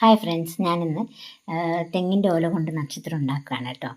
hi friends ഞാനിന്ന് തെങ്ങിന്റെ ഓല കൊണ്ട് നക്ഷത്രം ഉണ്ടാക്കുകയാണ് കേട്ടോ